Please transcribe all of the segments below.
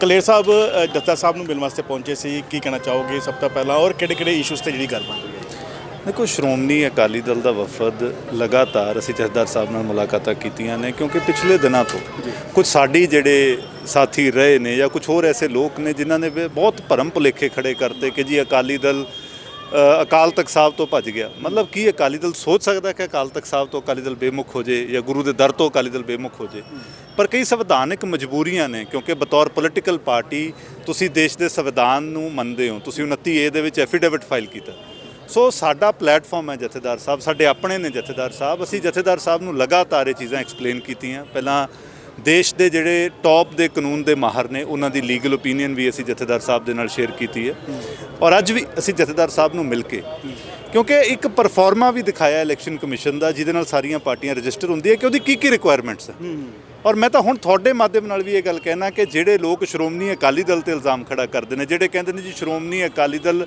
ਕਲੇਰ ਸਾਹਿਬ ਜੱਤਾ ਸਾਹਿਬ ਨੂੰ ਮਿਲਣ ਵਾਸਤੇ ਪਹੁੰਚੇ ਸੀ। ਕੀ ਕਹਿਣਾ ਚਾਹੋਗੇ ਸਭ ਤੋਂ ਪਹਿਲਾਂ? ਔਰ ਕਿਹੜੇ ਕਿਹੜੇ ਇਸ਼ੂਸ ਤੇ ਜਿਹੜੀ ਗੱਲਬਾਤ ਹੋਈ ਹੈ? ਦੇਖੋ ਸ਼੍ਰੋਮਣੀ ਅਕਾਲੀ ਦਲ ਦਾ ਵਫਦ ਲਗਾਤਾਰ ਅਸੀਂ ਜਥੇਦਾਰ ਸਾਹਿਬ ਨਾਲ ਮੁਲਾਕਾਤਾਂ ਕੀਤੀਆਂ ਨੇ ਕਿਉਂਕਿ ਪਿਛਲੇ ਦਿਨਾਂ ਤੋਂ ਕੁਝ ਸਾਡੀ ਜਿਹੜੇ ਸਾਥੀ ਰਹੇ ਨੇ ਜਾਂ ਕੁਝ ਹੋਰ ਐਸੇ ਲੋਕ ਨੇ ਜਿਨ੍ਹਾਂ ਨੇ ਬਹੁਤ ਭਰਮ ਭੁਲੇਖੇ ਖੜੇ ਕਰਤੇ ਕਿ ਜੀ ਅਕਾਲੀ ਦਲ ਅਕਾਲ ਤਖਤ ਸਾਹਿਬ ਤੋਂ ਭੱਜ ਗਿਆ। ਮਤਲਬ ਕੀ ਅਕਾਲੀ ਦਲ ਸੋਚ ਸਕਦਾ ਕਿ ਅਕਾਲ ਤਖਤ ਸਾਹਿਬ ਤੋਂ ਅਕਾਲੀ ਦਲ ਬੇਮੁਖ ਹੋ ਜੇ ਜਾਂ ਗੁਰੂ ਦੇ ਦਰ ਤੋਂ ਅਕਾਲੀ ਦਲ ਬੇਮੁਖ ਹੋ ਜੇ? ਪਰ ਕਈ ਸੰਵਿਧਾਨਿਕ ਮਜਬੂਰੀਆਂ ਨੇ, ਕਿਉਂਕਿ ਬਤੌਰ ਪੋਲੀਟੀਕਲ ਪਾਰਟੀ ਤੁਸੀਂ ਦੇਸ਼ ਦੇ ਸੰਵਿਧਾਨ ਨੂੰ ਮੰਨਦੇ ਹੋ, ਤੁਸੀਂ 29 ਏ ਦੇ ਵਿੱਚ ਐਫੀਡੇਵਿਟ ਫਾਈਲ ਕੀਤਾ। ਸੋ ਸਾਡਾ ਪਲੇਟਫਾਰਮ ਹੈ ਜਥੇਦਾਰ ਸਾਹਿਬ, ਸਾਡੇ ਆਪਣੇ ਨੇ ਜਥੇਦਾਰ ਸਾਹਿਬ, ਅਸੀਂ ਜਥੇਦਾਰ ਸਾਹਿਬ ਨੂੰ ਲਗਾਤਾਰ ਇਹ ਚੀਜ਼ਾਂ ਐਕਸਪਲੇਨ ਕੀਤੀਆਂ। ਪਹਿਲਾਂ ਦੇਸ਼ ਦੇ ਜਿਹੜੇ ਟੌਪ ਦੇ ਕਾਨੂੰਨ ਦੇ ਮਾਹਰ ਨੇ ਉਹਨਾਂ ਦੀ ਲੀਗਲ ਓਪੀਨੀਅਨ ਵੀ ਅਸੀਂ ਜਥੇਦਾਰ ਸਾਹਿਬ ਦੇ ਨਾਲ ਸ਼ੇਅਰ ਕੀਤੀ ਹੈ। ਔਰ ਅੱਜ ਵੀ ਅਸੀਂ ਜਥੇਦਾਰ ਸਾਹਿਬ ਨੂੰ ਮਿਲ ਕੇ ਕਿਉਂਕਿ ਇੱਕ ਪਰਫਾਰਮਾ ਵੀ ਦਿਖਾਇਆ ਇਲੈਕਸ਼ਨ ਕਮਿਸ਼ਨ ਦਾ ਜਿਹਦੇ ਨਾਲ ਸਾਰੀਆਂ ਪਾਰਟੀਆਂ ਰਜਿਸਟਰ ਹੁੰਦੀ ਹੈ ਕਿ ਉਹਦੀ ਕੀ ਕੀ ਰਿਕੁਆਇਰਮੈਂਟਸ ਹੈ। ਔਰ ਮੈਂ ਤਾਂ ਹੁਣ ਤੁਹਾਡੇ ਮਾਧਿਅਮ ਨਾਲ ਵੀ ਇਹ ਗੱਲ ਕਹਿਣਾ ਕਿ ਜਿਹੜੇ ਲੋਕ ਸ਼੍ਰੋਮਣੀ ਅਕਾਲੀ ਦਲ ਤੇ ਇਲਜ਼ਾਮ ਖੜਾ ਕਰਦੇ ਨੇ ਜਿਹੜੇ ਕਹਿੰਦੇ ਨੇ ਜੀ ਸ਼੍ਰੋਮਣੀ ਅਕਾਲੀ ਦਲ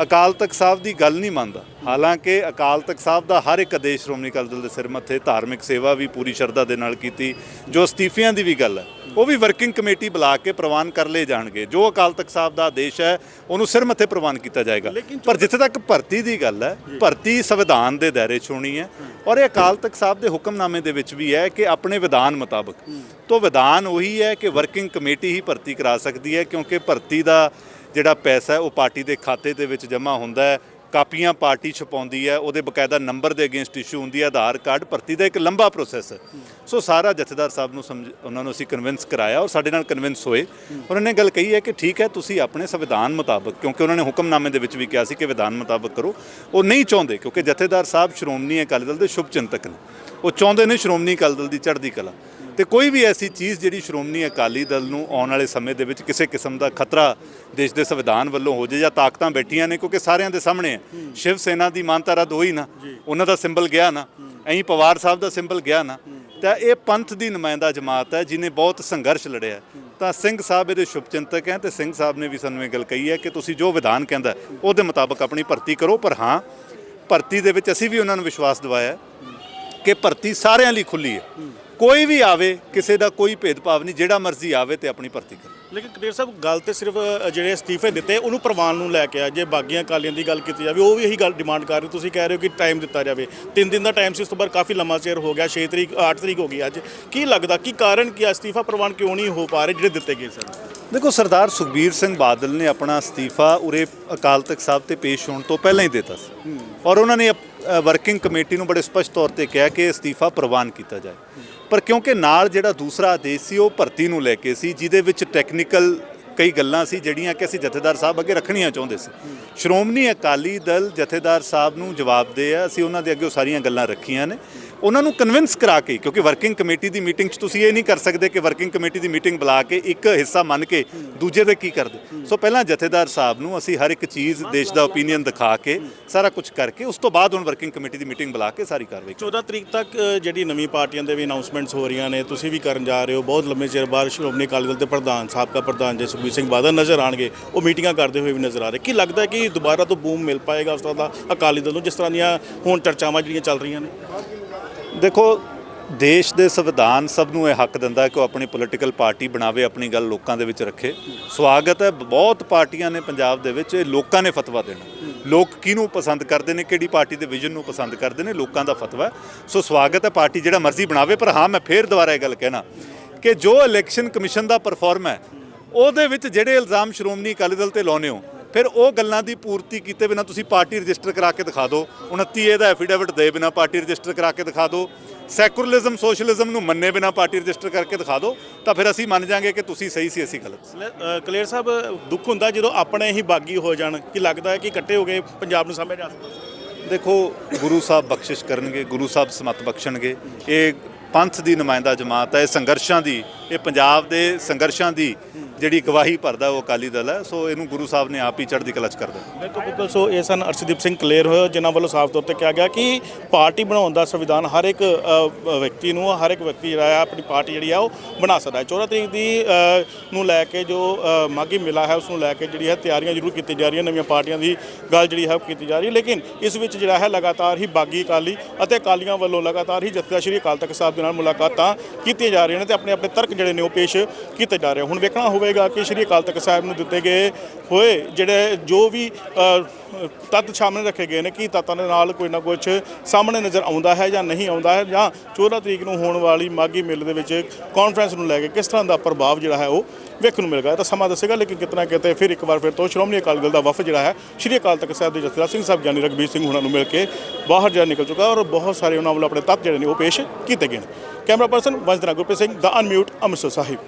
ਅਕਾਲ ਤਖਤ ਸਾਹਿਬ ਦੀ ਗੱਲ ਨਹੀਂ ਮੰਨਦਾ। ਹਾਲਾਂਕਿ ਅਕਾਲ ਤਖਤ ਸਾਹਿਬ ਦਾ ਹਰ ਇੱਕ ਆਦੇਸ਼ ਸ਼੍ਰੋਮਣੀ ਅਕਾਲੀ ਦਲ ਦੇ ਸਿਰ ਮੱਥੇ ਧਾਰਮਿਕ ਸੇਵਾ ਵੀ ਪੂਰੀ ਸ਼ਰਧਾ ਦੇ ਨਾਲ ਕੀਤੀ ਜੋ ਅਸਤੀਫਿਆਂ ਦੀ ਵੀ ਗੱਲ ਹੈ। ਉਹ ਵੀ ਵਰਕਿੰਗ ਕਮੇਟੀ ਬੁਲਾ ਕੇ ਪ੍ਰਵਾਨ ਕਰ ਲਏ ਜਾਣਗੇ। ਜੋ ਅਕਾਲ ਤਖਤ ਸਾਹਿਬ ਦਾ ਆਦੇਸ਼ ਹੈ ਉਹਨੂੰ ਸਿਰ ਮੱਥੇ ਪ੍ਰਵਾਨ ਕੀਤਾ ਜਾਏਗਾ। ਪਰ ਜਿੱਥੇ ਤੱਕ ਭਰਤੀ ਦੀ ਗੱਲ ਹੈ ਭਰਤੀ ਸੰਵਿਧਾਨ ਦੇ ਦਾਇਰੇ 'ਚ ਹੋਣੀ ਹੈ। ਔਰ ਇਹ ਅਕਾਲ ਤਖਤ ਸਾਹਿਬ ਦੇ ਹੁਕਮਨਾਮੇ ਦੇ ਵਿੱਚ ਵੀ ਹੈ ਕਿ ਆਪਣੇ ਵਿਧਾਨ ਮੁਤਾਬਕ। ਤੋਂ ਵਿਧਾਨ ਉਹੀ ਹੈ ਕਿ ਵਰਕਿੰਗ ਕਮੇਟੀ ਹੀ ਭਰਤੀ ਕਰਾ ਸਕਦੀ ਹੈ ਕਿਉਂਕਿ ਭਰਤੀ ਦਾ ਜਿਹੜਾ ਪੈਸਾ ਉਹ ਪਾਰਟੀ ਦੇ ਖਾਤੇ ਦੇ ਵਿੱਚ ਜਮ੍ਹਾਂ ਹੁੰਦਾ ਹੈ। ਕਾਪੀਆਂ ਪਾਰਟੀ ਛਪਾਉਂਦੀ ਹੈ, ਉਹਦੇ ਬਕਾਇਦਾ ਨੰਬਰ ਦੇ ਅਗੇਂਸਟ ਇਸ਼ੂ ਹੁੰਦੀ ਹੈ, ਆਧਾਰ ਕਾਰਡ, ਭਰਤੀ ਦਾ ਇੱਕ ਲੰਬਾ ਪ੍ਰੋਸੈਸ ਹੈ। ਸੋ ਸਾਰਾ ਜਥੇਦਾਰ ਸਾਹਿਬ ਨੂੰ ਸਮਝ, ਉਹਨਾਂ ਨੂੰ ਅਸੀਂ ਕਨਵਿੰਸ ਕਰਾਇਆ ਔਰ ਸਾਡੇ ਨਾਲ ਕਨਵਿੰਸ ਹੋਏ। ਉਹਨਾਂ ਨੇ ਗੱਲ ਕਹੀ ਹੈ ਕਿ ਠੀਕ ਹੈ, ਤੁਸੀਂ ਆਪਣੇ ਸੰਵਿਧਾਨ ਮੁਤਾਬਕ, ਕਿਉਂਕਿ ਉਹਨਾਂ ਨੇ ਹੁਕਮਨਾਮੇ ਦੇ ਵਿੱਚ ਵੀ ਕਿਹਾ ਸੀ ਕਿ ਵਿਧਾਨ ਮੁਤਾਬਕ ਕਰੋ, ਉਹ ਨਹੀਂ ਚਾਹੁੰਦੇ, ਕਿਉਂਕਿ ਜਥੇਦਾਰ ਸਾਹਿਬ ਸ਼੍ਰੋਮਣੀ ਅਕਾਲੀ ਦਲ ਦੇ ਸ਼ੁਭ ਚਿੰਤਕ ਨੇ। ਉਹ ਚਾਹੁੰਦੇ ਨੇ ਸ਼੍ਰੋਮਣੀ ਅਕਾਲੀ ਦਲ ਦੀ ਚੜ੍ਹਦੀ ਕਲਾ। ਤੇ ਕੋਈ ਵੀ ਐਸੀ ਚੀਜ਼ ਜਿਹੜੀ ਸ਼੍ਰੋਮਣੀ ਅਕਾਲੀ ਦਲ ਨੂੰ ਆਉਣ ਵਾਲੇ ਸਮੇਂ ਦੇ ਵਿੱਚ ਕਿਸੇ ਕਿਸਮ ਦਾ ਖਤਰਾ ਦੇਸ਼ ਦੇ ਸੰਵਿਧਾਨ ਵੱਲੋਂ ਹੋ ਜੇ ਜਾਂ ਤਾਕਤਾਂ ਬੈਠੀਆਂ ਨੇ ਕਿਉਂਕਿ ਸਾਰਿਆਂ ਦੇ ਸਾਹਮਣੇ ਹੈ। ਸ਼ਿਵ ਸੈਨਾ ਦੀ ਮਾਨਤਾ ਰੱਦ ਹੋਈ ਨਾ ਉਹਨਾਂ ਦਾ ਸਿੰਬਲ ਗਿਆ ਨਾ ਐਂ ਪਵਾਰ ਸਾਹਿਬ ਦਾ ਸਿੰਬਲ ਗਿਆ ਨਾ ਤਾਂ ਇਹ ਪੰਥ ਦੀ ਨੁਮਾਇੰਦਾ ਜਮਾਤ ਹੈ ਜਿਨੇ ਬਹੁਤ ਸੰਘਰਸ਼ ਲੜਿਆ। ਤਾਂ ਸਿੰਘ ਸਾਹਿਬ ਇਹਦੇ ਸ਼ੁਭਚਿੰਤਕ ਹੈ ਤੇ ਸਿੰਘ ਸਾਹਿਬ ਨੇ ਵੀ ਸਾਨੂੰ ਇਹ ਗੱਲ ਕਹੀ ਹੈ ਕਿ ਤੁਸੀਂ ਜੋ ਵਿਧਾਨ ਕਹਿੰਦਾ ਉਹਦੇ ਮੁਤਾਬਕ ਆਪਣੀ ਭਰਤੀ ਕਰੋ ਪਰ ਹਾਂ ਭਰਤੀ ਦੇ ਵਿੱਚ ਅਸੀਂ ਵੀ ਉਹਨਾਂ ਨੂੰ ਵਿਸ਼ਵਾਸ ਦਿਵਾਇਆ ਕਿ ਭਰਤੀ ਸਾਰਿਆਂ ਲਈ ਖੁੱਲੀ ਹੈ। ਕੋਈ ਵੀ ਆਵੇ ਕਿਸੇ ਦਾ ਕੋਈ ਭੇਦਭਾਵ ਨਹੀਂ ਜਿਹੜਾ ਮਰਜ਼ੀ ਆਵੇ ਤੇ ਆਪਣੀ ਭਰਤੀ ਕਰੇ। ਲੇਕਿਨ ਕਲੇਰ ਸਾਹਿਬ ਗੱਲ ਤੇ ਸਿਰਫ ਜਿਹੜੇ ਅਸਤੀਫੇ ਦਿੱਤੇ ਉਹਨੂੰ ਪ੍ਰਵਾਨ ਨੂੰ ਲੈ ਕੇ ਆ ਜੇ ਬਾਗੀਆਂ ਕਾਲੀਆਂ ਦੀ ਗੱਲ ਕੀਤੀ ਜਾਵੇ ਉਹ ਵੀ ਇਹੀ ਗੱਲ ਡਿਮਾਂਡ ਕਰ ਰਹੇ ਤੁਸੀਂ ਕਹਿ ਰਹੇ ਹੋ ਕਿ ਟਾਈਮ ਦਿੱਤਾ ਜਾਵੇ। ਤਿੰਨ ਦਿਨ ਦਾ ਟਾਈਮ ਸੀ ਉਸ ਤੋਂ ਬਾਅਦ ਕਾਫੀ ਲੰਮਾ ਚਿਰ ਹੋ ਗਿਆ 6 ਤਰੀਕ 8 ਤਰੀਕ ਹੋ ਗਈ ਅੱਜ। ਕੀ ਲੱਗਦਾ ਕੀ ਕਾਰਨ ਕੀ ਅਸਤੀਫਾ ਪ੍ਰਵਾਨ ਕਿਉਂ ਨਹੀਂ ਹੋ ਪਾ ਰਹੇ ਜਿਹੜੇ ਦਿੱਤੇ ਗਏ ਸਨ? ਦੇਖੋ ਸਰਦਾਰ ਸੁਖਬੀਰ ਸਿੰਘ ਬਾਦਲ ਨੇ ਆਪਣਾ ਅਸਤੀਫਾ ਉਰੇ ਅਕਾਲ ਤਖਤ ਸਾਹਿਬ ਤੇ ਪੇਸ਼ ਹੋਣ ਤੋਂ ਪਹਿਲਾਂ ਹੀ ਦਿੱਤਾ ਸੀ। ਔਰ ਉਹਨਾਂ ਨੇ ਵਰਕਿੰਗ ਕਮੇਟੀ ਨੂੰ ਬੜੇ ਸਪਸ਼ਟ ਤੌਰ ਤੇ ਕਿਹਾ ਕਿ ਅਸਤੀਫਾ ਪ੍ਰਵਾਨ ਕੀਤਾ ਜਾਏ। ਪਰ ਕਿਉਂਕਿ ਨਾਲ ਜਿਹੜਾ ਦੂਸਰਾ ਆਦੇਸ਼ ਸੀ, ਉਹ ਭਰਤੀ ਨੂੰ ਲੈ ਕੇ ਸੀ, ਜਿਹਦੇ ਵਿੱਚ ਟੈਕਨੀਕਲ ਕਈ ਗੱਲਾਂ ਸੀ, ਜਿਹੜੀਆਂ ਕਿ ਅਸੀਂ ਜਥੇਦਾਰ ਸਾਹਿਬ ਅੱਗੇ ਰੱਖਣੀਆਂ ਚਾਹੁੰਦੇ ਸੀ। ਸ਼੍ਰੋਮਣੀ ਅਕਾਲੀ ਦਲ ਜਥੇਦਾਰ ਸਾਹਿਬ ਨੂੰ ਜਵਾਬ ਦੇ ਆ, ਅਸੀਂ ਉਹਨਾਂ ਦੇ ਅੱਗੇ ਉਹ ਸਾਰੀਆਂ ਗੱਲਾਂ ਰੱਖੀਆਂ ਨੇ। ਉਹਨਾਂ ਨੂੰ ਕਨਵਿੰਸ ਕਰਾ ਕੇ, ਕਿਉਂਕਿ ਵਰਕਿੰਗ ਕਮੇਟੀ ਦੀ ਮੀਟਿੰਗ 'ਚ ਤੁਸੀਂ ਇਹ ਨਹੀਂ ਕਰ ਸਕਦੇ ਕਿ ਵਰਕਿੰਗ ਕਮੇਟੀ ਦੀ ਮੀਟਿੰਗ ਬੁਲਾ ਕੇ ਇੱਕ ਹਿੱਸਾ ਮੰਨ ਕੇ ਦੂਜੇ ਦੇ ਕੀ ਕਰਦੇ। ਸੋ ਪਹਿਲਾਂ ਜਥੇਦਾਰ ਸਾਹਿਬ ਨੂੰ ਅਸੀਂ ਹਰ ਇੱਕ ਚੀਜ਼ ਦੇਸ਼ ਦਾ ਓਪੀਨੀਅਨ ਦਿਖਾ ਕੇ, ਸਾਰਾ ਕੁਝ ਕਰਕੇ, ਉਸ ਤੋਂ ਬਾਅਦ ਹੁਣ ਵਰਕਿੰਗ ਕਮੇਟੀ ਦੀ ਮੀਟਿੰਗ ਬੁਲਾ ਕੇ ਸਾਰੀ ਕਾਰਵਾਈ 14 ਤਰੀਕ ਤੱਕ ਜਿਹੜੀ ਨਵੀਂ ਪਾਰਟੀਆਂ ਦੇ ਵੀ ਅਨਾਉਂਸਮੈਂਟਸ ਹੋ ਰਹੀਆਂ ਨੇ, ਤੁਸੀਂ ਵੀ ਕਰਨ ਜਾ ਰਹੇ ਹੋ। ਬਹੁਤ ਲੰਮੇ ਚਿਰ ਬਾਅਦ ਸ਼੍ਰੋਮਣੀ ਅਕਾਲੀ ਦਲ ਦੇ ਪ੍ਰਧਾਨ, ਸਾਬਕਾ ਪ੍ਰਧਾਨ ਜੀ ਸੁਖਬੀਰ ਸਿੰਘ ਬਾਦਲ ਨਜ਼ਰ ਆਣਗੇ ਉਹ ਮੀਟਿੰਗਾਂ ਕਰਦੇ ਹੋਏ ਵੀ ਨਜ਼ਰ ਆ ਰਹੇ। ਕੀ ਲੱਗਦਾ ਕਿ ਦੁਬਾਰਾ ਤੋਂ ਬੂਮ ਮਿਲ ਪਾਏਗਾ ਉਸ ਤਰ੍ਹਾਂ ਦਾ ਅਕਾਲੀ ਦਲ ਨੂੰ, ਜਿਸ ਤਰ੍ਹਾਂ ਦੀਆਂ ਹੁਣ ਚਰਚਾਵਾਂ ਜਿਹੜੀਆਂ ਚੱਲ ਰਹੀਆਂ ਨੇ? ਦੇਖੋ, ਦੇਸ਼ ਦੇ ਸੰਵਿਧਾਨ ਸਭ ਨੂੰ ਇਹ ਹੱਕ ਦਿੰਦਾ ਕਿ ਉਹ ਆਪਣੀ ਪੋਲੀਟੀਕਲ ਪਾਰਟੀ ਬਣਾਵੇ, ਆਪਣੀ ਗੱਲ ਲੋਕਾਂ ਦੇ ਵਿੱਚ ਰੱਖੇ। ਸਵਾਗਤ ਹੈ, ਬਹੁਤ ਪਾਰਟੀਆਂ ਨੇ ਪੰਜਾਬ ਦੇ ਵਿੱਚ ਲੋਕਾਂ ਨੇ ਫਤਵਾ ਦੇਣਾ। ਲੋਕ ਕਿਹਨੂੰ ਪਸੰਦ ਕਰਦੇ ਨੇ, ਕਿਹੜੀ ਪਾਰਟੀ ਦੇ ਵਿਜ਼ਨ ਨੂੰ ਪਸੰਦ ਕਰਦੇ ਨੇ, ਲੋਕਾਂ ਦਾ ਫਤਵਾ ਸੋ ਸਵਾਗਤ ਹੈ, ਪਾਰਟੀ ਜਿਹੜਾ ਮਰਜ਼ੀ ਬਣਾਵੇ, ਪਰ ਹਾਂ, ਮੈਂ ਫੇਰ ਦੁਬਾਰਾ ਇਹ ਗੱਲ ਕਹਿਣਾ ਕਿ ਜੋ ਇਲੈਕਸ਼ਨ ਕਮਿਸ਼ਨ ਦਾ ਪਰਫਾਰਮ ਹੈ, ਉਹਦੇ ਵਿੱਚ ਜਿਹੜੇ ਇਲਜ਼ਾਮ ਸ਼੍ਰੋਮਣੀ ਅਕਾਲੀ ਦਲ ਤੇ ਲਾਉਨੇ ਹੋ ਫਿਰ ਉਹ ਗੱਲਾਂ ਦੀ ਪੂਰਤੀ ਕੀਤੇ ਬਿਨਾ ਤੁਸੀਂ ਪਾਰਟੀ ਰਜਿਸਟਰ ਕਰਾ ਕੇ ਦਿਖਾ ਦਿਓ। 29 ਏ ਦਾ ਐਫੀਡੇਵਿਟ ਦੇ ਬਿਨਾ ਪਾਰਟੀ ਰਜਿਸਟਰ ਕਰਾ ਕੇ ਦਿਖਾ ਦਿਓ। ਸੈਕੂਲਰਿਜ਼ਮ ਸੋਸ਼ਲਿਜ਼ਮ ਨੂੰ ਮੰਨੇ ਬਿਨਾ ਪਾਰਟੀ ਰਜਿਸਟਰ ਕਰਕੇ ਦਿਖਾ ਦਿਓ। ਤਾਂ ਫਿਰ ਅਸੀਂ ਮੰਨ ਜਾਾਂਗੇ ਕਿ ਤੁਸੀਂ ਸਹੀ ਸੀ ਅਸੀਂ ਗਲਤ ਸੀ। ਕਲੇਰ ਸਾਹਿਬ ਦੁੱਖ ਹੁੰਦਾ ਜਦੋਂ ਆਪਣੇ ਹੀ ਬਾਗੀ ਹੋ ਜਾਣ ਕਿ ਲੱਗਦਾ ਹੈ ਕਿ ਇਕੱਠੇ ਹੋ ਗਏ ਪੰਜਾਬ ਨੂੰ ਜਾ ਸਕਦੇ? ਦੇਖੋ ਗੁਰੂ ਸਾਹਿਬ ਬਖਸ਼ਿਸ਼ ਕਰਨਗੇ ਗੁਰੂ ਸਾਹਿਬ ਸਮਤ ਬਖਸ਼ਣਗੇ। ਇਹ ਪੰਥ ਦੀ ਨੁਮਾਇੰਦਾ ਜਮਾਤ ਹੈ ਇਹ ਸੰਘਰਸ਼ਾਂ ਦੀ ਇਹ ਪੰਜਾਬ ਦੇ ਸੰਘਰਸ਼ਾਂ ਦੀ ਜਿਹੜੀ ਗਵਾਹੀ ਭਰਦਾ ਉਹ ਅਕਾਲੀ ਦਲ ਹੈ ਸੋ ਇਹਨੂੰ ਗੁਰੂ ਸਾਹਿਬ ਨੇ ਆਪ ਹੀ ਚੜ੍ਹਦੀ ਕਲਚ ਕਰ ਦਿੱਤਾ। ਬਿਲਕੁਲ ਬਿਲਕੁਲ। ਸੋ ਇਹ ਸਨ ਅਰਸ਼ਦੀਪ ਸਿੰਘ ਕਲੇਰ ਹੋਏ ਜਿਨ੍ਹਾਂ ਵੱਲੋਂ ਸਾਫ਼ ਤੌਰ ਤੇ ਕਿਹਾ ਗਿਆ ਕਿ ਪਾਰਟੀ ਬਣਾਉਣ ਦਾ ਸੰਵਿਧਾਨ ਹਰ ਇੱਕ ਵਿਅਕਤੀ ਨੂੰ ਹਰ ਇੱਕ ਵਿਅਕਤੀ ਜਿਹੜਾ ਹੈ ਆਪਣੀ ਪਾਰਟੀ ਜਿਹੜੀ ਆ ਉਹ ਬਣਾ ਸਕਦਾ ਹੈ। 14 ਤਰੀਕ ਦੀ ਨੂੰ ਲੈ ਕੇ ਜੋ ਅ, ਮਾਘੀ ਮੇਲਾ ਹੈ ਉਸ ਨੂੰ ਲੈ ਕੇ ਜਿਹੜੀ ਹੈ ਤਿਆਰੀਆਂ ਜ਼ਰੂਰ ਕੀਤੀ ਜਾ ਰਹੀਆਂ ਨਵੀਆਂ ਪਾਰਟੀਆਂ ਦੀ ਗੱਲ ਜਿਹੜੀ ਹੈ ਉਹ ਕੀਤੀ ਜਾ ਰਹੀ ਹੈ। ਲੇਕਿਨ ਇਸ ਵਿੱਚ ਜਿਹੜਾ ਹੈ ਲਗਾਤਾਰ ਹੀ ਬਾਗੀ ਅਕਾਲੀ ਅਤੇ ਅਕਾਲੀਆਂ ਵੱਲੋਂ ਲਗਾਤਾਰ ਹੀ ਜਥੇਦਾਰ ਸ਼੍ਰੀ ਅਕਾਲ ਤਖਤ ਸਾਹਿਬ ਦੇ ਨਾਲ ਮੁਲਾਕਾਤਾਂ ਕੀਤੀਆਂ ਜਾ ਰਹੀਆਂ ਨੇ ਤੇ ਆਪਣੇ ਆਪਣੇ ਤਰਕ ਜਿਹੜੇ ਨੇ ਉਹ ਪੇਸ਼ ਕੀਤੇ ਜਾ ਰਹੇ ਹੁਣ ਵੇਖਣਾ ਹੋਵੇ ਹੋਵੇਗਾ ਕਿ ਸ਼੍ਰੀ ਅਕਾਲ ਤਖਤ ਸਾਹਿਬ ਨੂੰ ਦਿੱਤੇ ਗਏ ਹੋਏ ਜਿਹੜੇ ਜੋ ਵੀ ਤੱਤ ਸਾਹਮਣੇ ਰੱਖੇ ਗਏ ਨੇ, ਕਿ ਤੱਤਾਂ ਦੇ ਨਾਲ ਕੋਈ ਨਾ ਕੁਝ ਸਾਹਮਣੇ ਨਜ਼ਰ ਆਉਂਦਾ ਹੈ ਜਾਂ ਨਹੀਂ ਆਉਂਦਾ ਹੈ? ਜਾਂ 14 ਤਰੀਕ ਨੂੰ ਹੋਣ ਵਾਲੀ ਮਾਗੀ ਮੇਲੇ ਦੇ ਵਿੱਚ ਕਾਨਫਰੰਸ ਨੂੰ ਲੈ ਕੇ ਕਿਸ ਤਰ੍ਹਾਂ ਦਾ ਪ੍ਰਭਾਵ ਜਿਹੜਾ ਹੈ ਉਹ ਵੇਖਣ ਨੂੰ ਮਿਲੇਗਾ? ਇਹ ਤਾਂ ਸਮਾਂ ਦੱਸੇਗਾ, ਲੇਕਿਨ ਕਿਤਨਾ ਕਿਤੇ ਫਿਰ ਇੱਕ ਵਾਰ ਫਿਰ ਤੋਂ ਸ਼੍ਰੋਮਣੀ ਅਕਾਲੀ ਦਲ ਦਾ ਵਫਦ ਜਿਹੜਾ ਹੈ, ਸ਼੍ਰੀ ਅਕਾਲ ਤਖਤ ਸਾਹਿਬ ਦੇ ਜਥੇਦਾਰ ਸਿੰਘ ਸਾਹਿਬ, ਗਿਆਨੀ ਰਘਬੀਰ ਸਿੰਘ ਹੁਣਾਂ ਨੂੰ ਮਿਲ ਕੇ ਬਾਹਰ ਜਾ ਨਿਕਲ ਚੁੱਕਾ ਔਰ ਬਹੁਤ ਸਾਰੇ ਉਹਨਾਂ ਵੱਲੋਂ ਆਪਣੇ ਤੱਤ ਜਿਹੜੇ ਨੇ ਉਹ ਪੇਸ਼ ਕੀਤੇ ਗਏ ਨੇ। ਕੈਮਰਾ ਪਰਸਨ ਵੰਜਨਾ ਗੁਰਪ੍ਰੀਤ ਸਿੰਘ, ਦਾ ਅਨਮਿਊਟ ਅੰਮ੍ਰਿਤਸਰ ਸਾਹਿਬ।